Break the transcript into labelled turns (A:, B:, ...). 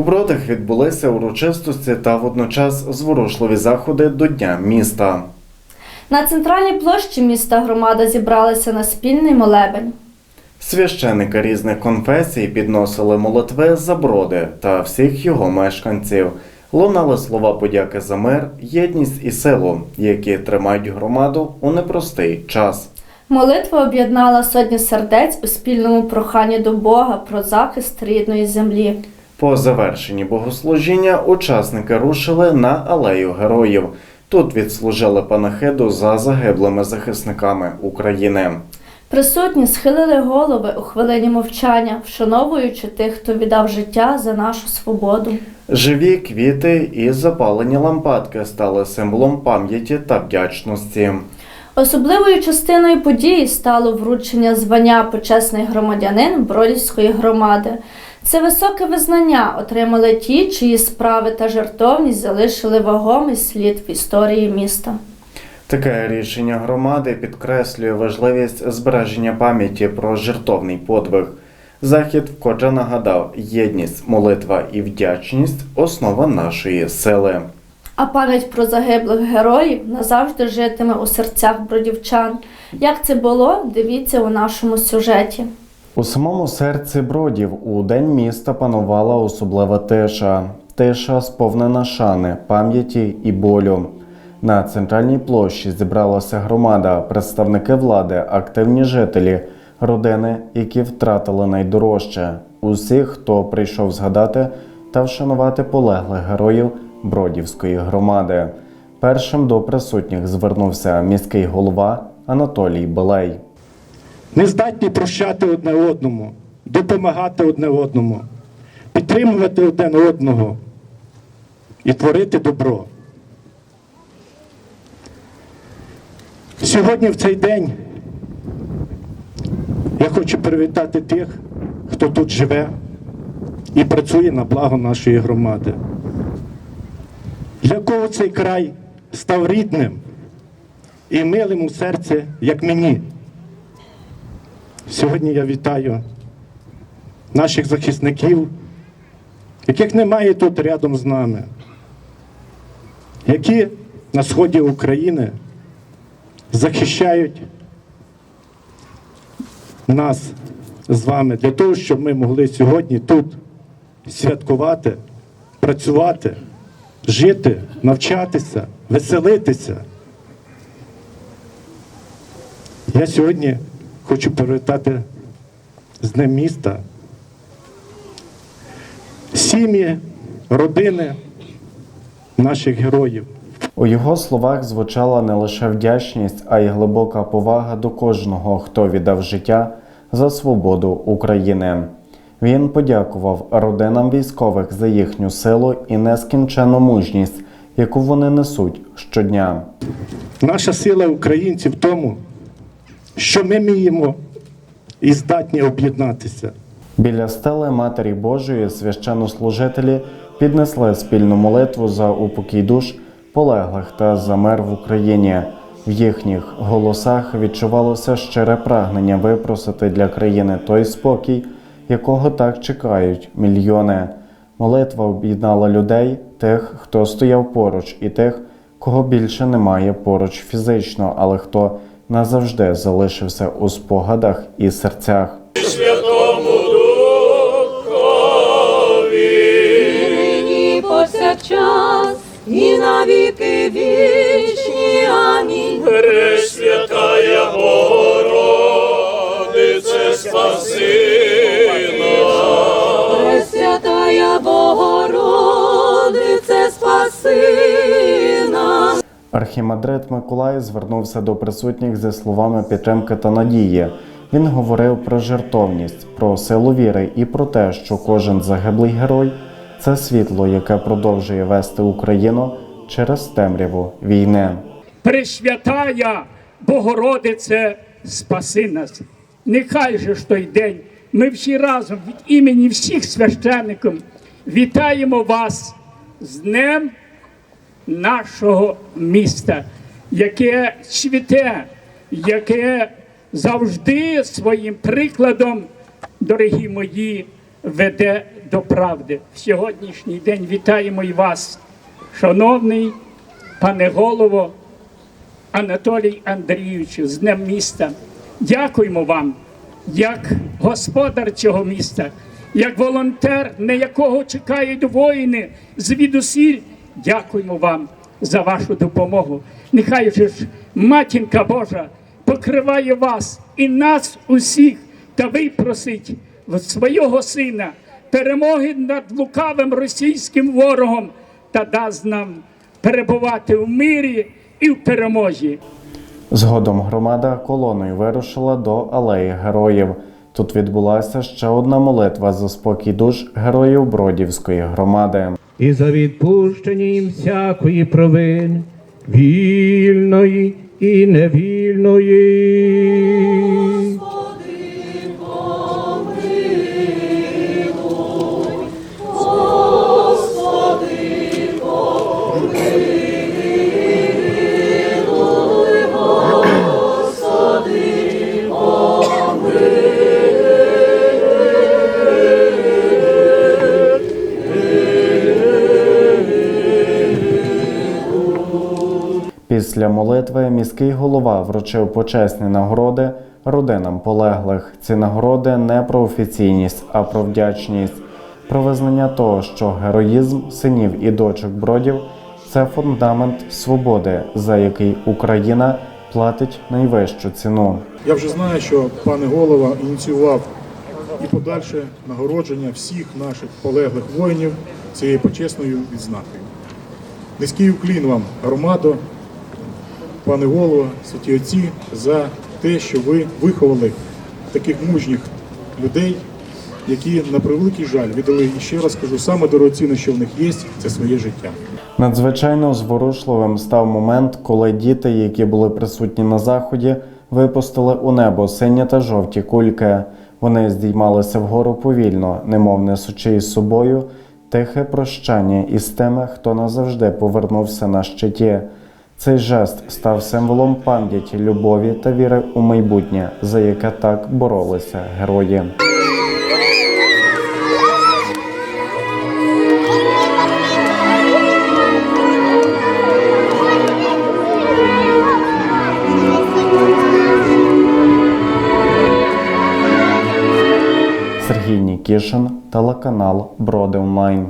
A: У Бродах відбулися урочистості та водночас зворушливі заходи до Дня міста.
B: На центральній площі міста громада зібралася на спільний молебень.
A: Священники різних конфесій підносили молитви за броди та всіх його мешканців. Лунали слова подяки за мир, єдність і силу, які тримають громаду у непростий час.
B: Молитва об'єднала сотні сердець у спільному проханні до Бога про захист рідної землі.
A: По завершенні богослужіння учасники рушили на алею героїв. Тут відслужили панахиду за загиблими захисниками України.
B: Присутні схилили голови у хвилині мовчання, вшановуючи тих, хто віддав життя за нашу свободу.
A: Живі квіти і запалені лампадки стали символом пам'яті та вдячності.
B: Особливою частиною події стало вручення звання почесний громадянин Бродівської громади. Це високе визнання отримали ті, чиї справи та жертовність залишили вагомий слід в історії міста.
A: Таке рішення громади підкреслює важливість збереження пам'яті про жертовний подвиг. Захід вкотре нагадав єдність, молитва і вдячність основа нашої сили.
B: А пам'ять про загиблих героїв назавжди житиме у серцях бродівчан. Як це було, дивіться у нашому сюжеті.
A: У самому серці бродів у день міста панувала особлива тиша. Тиша сповнена шани, пам'яті і болю. На центральній площі зібралася громада, представники влади, активні жителі, родини, які втратили найдорожче. Усіх, хто прийшов згадати та вшанувати полеглих героїв Бродівської громади. Першим до присутніх звернувся міський голова Анатолій Белей.
C: Не здатні прощати одне одному, допомагати одне одному, підтримувати один одного і творити добро. Сьогодні в цей день я хочу привітати тих, хто тут живе і працює на благо нашої громади. Для кого цей край став рідним і милим у серці, як мені. Сьогодні я вітаю наших захисників, яких немає тут рядом з нами, які на сході України захищають нас з вами для того, щоб ми могли сьогодні тут святкувати, працювати, жити, навчатися, веселитися. Я сьогодні хочу привітати з Днем міста сім'ї, родини наших героїв.
A: У його словах звучала не лише вдячність, а й глибока повага до кожного, хто віддав життя за свободу України. Він подякував родинам військових за їхню силу і нескінченну мужність, яку вони несуть щодня.
C: Наша сила українців в тому, що ми вміємо і здатні об'єднатися.
A: Біля стели Матері Божої священнослужителі піднесли спільну молитву за упокій душ полеглих та за мир в Україні. В їхніх голосах відчувалося щире прагнення випросити для країни той спокій, якого так чекають мільйони. Молитва об'єднала людей, тих, хто стояв поруч, і тих, кого більше немає поруч фізично, але хто назавжди залишився у спогадах і серцях.
D: Святому нині повсякчас і навіки вічні. Амінь.
A: Архімандрит Миколай звернувся до присутніх зі словами підтримки та надії. Він говорив про жертовність, про силу віри і про те, що кожен загиблий герой це світло, яке продовжує вести Україну через темряву війни.
E: Пресвятая Богородице, спаси нас. Нехай же ж той день ми всі разом від імені всіх священників вітаємо вас з Днем нашого міста, яке цвіте, яке завжди своїм прикладом, дорогі мої, веде до правди. В сьогоднішній день вітаємо і вас, шановний пане голово Анатолій Андрійовичу, з Днем міста. Дякуємо вам, як господар цього міста, як волонтер, на якого чекають воїни звідусіль. Дякуємо вам за вашу допомогу. Нехай же ж матінка Божа покриває вас і нас усіх та випросить свого сина перемоги над лукавим російським ворогом та дасть нам перебувати в мирі і в перемозі.
A: Згодом громада колоною вирушила до алеї героїв. Тут відбулася ще одна молитва за спокій душ героїв Бродівської громади.
F: І за відпущення їм всякої провини, вільної і невільної.
A: Молитви міський голова вручив почесні нагороди родинам полеглих. Ці нагороди не про офіційність, а про вдячність, про визнання того, що героїзм синів і дочок бродів це фундамент свободи, за який Україна платить найвищу ціну.
G: Я вже знаю, що пане голова ініціював і подальше нагородження всіх наших полеглих воїнів цією почесною відзнакою. Низький уклін вам, громадо, пане голово, святі отці, за те, що ви виховали таких мужніх людей, які на превеликий жаль віддали, і ще раз кажу, саме дорогоцінне, що в них є, це своє життя.
A: Надзвичайно зворушливим став момент, коли діти, які були присутні на заході, випустили у небо сині та жовті кульки. Вони здіймалися вгору повільно, немов несучи із собою тихе прощання із тими, хто назавжди повернувся на щиті. Цей жест став символом пам'яті, любові та віри у майбутнє, за яке так боролися герої. Сергій Нікішин, телеканал Броди Онлайн.